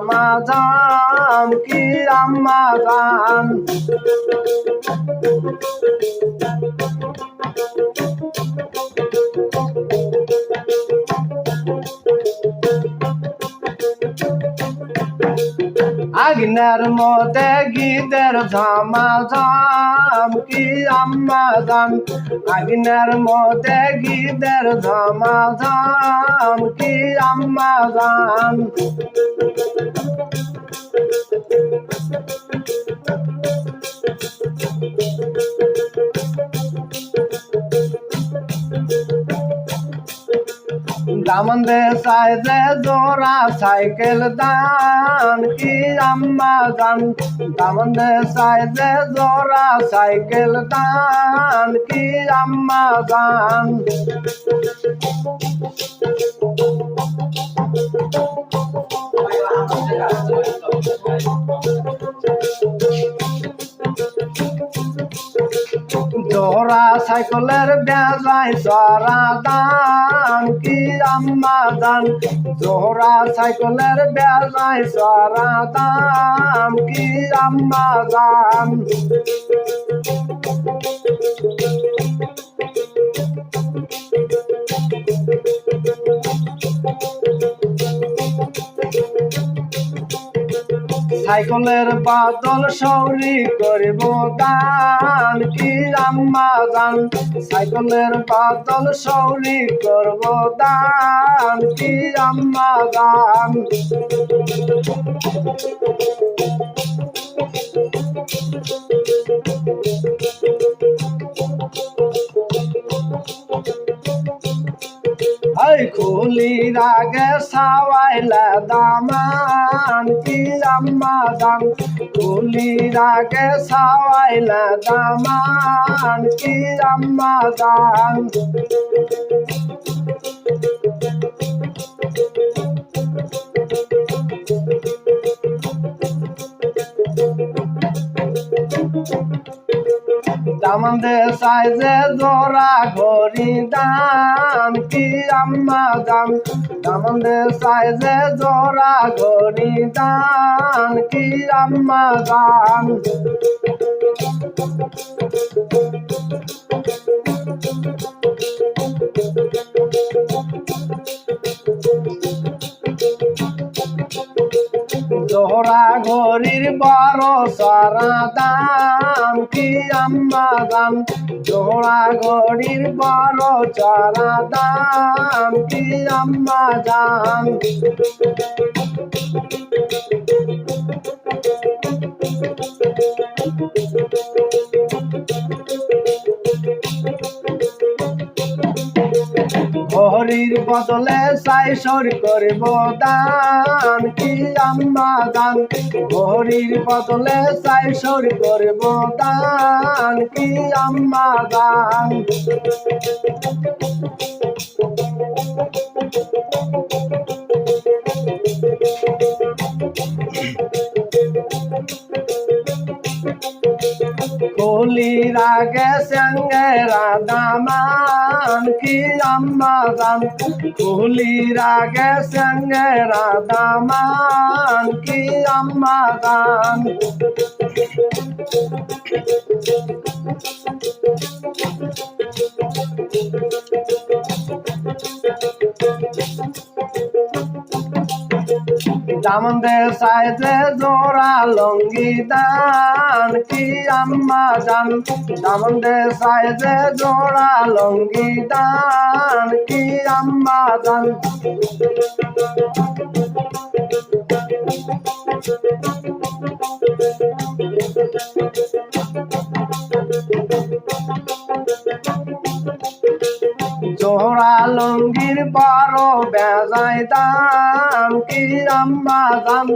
জামা জান কি আম্মা জান আগ্নের মধ্যে গীতের ঝামা ঝাম কি আম্মা জান আগ্নের মধ্যে গীতের ঝামা ঝাম কি আম্মা জান দামন্দে সাইজে জোড়া সাইকেল দান কি আম্মা জান? দামন্দে সাইজে জোড়া সাইকেল দান কি আম্মা জান? জোড়া সাইকেলের বেজায় সরা দান কি আম্মা দান জোহরা সাইকেলের বেলায় সরা দাম। কি আম্মা দান সাইকেলের বাদল সৌরি করিব দান কি আম্মা দান সাইকেলের বাদল সৌরি করব দান কি আম্মা Thank এই আগে সাওয়াইলা দামান কি আম্মা দাম। খুলির আগে সাওয়াইলা দামান কি আম্মা দাম। দামন্দে সাইজে জোড়া ঘড়ি দান কি আম্মা দাম? দামন্দে সাইজে জোড়া ঘড়ি দান কি আম্মা দাম? জোহরা ঘড়ির বড় সারা দাম আম্মা দাম জোড়া ঘড়ির বারো চারা দাম কি আম্মা দাম। হরির বদলে সাইসর করব দান কি আম্মা দান হরির বদলে সাইসর করব দান কি আম্মা দান কলির আগে সঙ্গে রাধামান কি আম্মা জান কলির আগে সঙ্গে রাধামান কি আম্মা দামন্দে সাইজে জোড়া লঙ্গি দান, কি আম্মা জান? দামন্দে সাইজে জোড়া লঙ্গি দান, কি আম্মা জান? জোড়া লঙ্গির বড় বেজায় দাম কি আম্মা দাম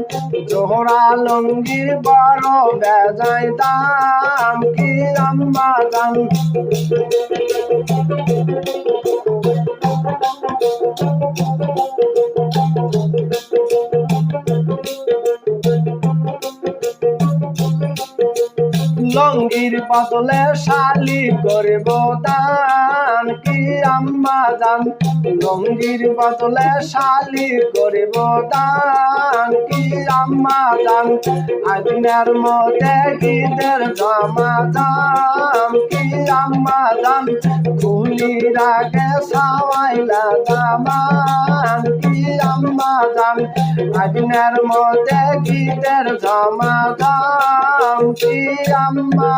জোহরা লঙ্গির বড় বেজায় দাম কি আম্মা দাম বদলে শালি করব দান কি আম্মা দান লঙ্গির বদলে শালি করব দান কি আম্মা জান? আদিনের মধ্যে গীতের জমা দাম কি আম্মা জান? খুলি রাগে সাওয়াইলা দামান কি আম্মা জান? আদিনের মধ্যে গীতের জমা দাম কি আম্মা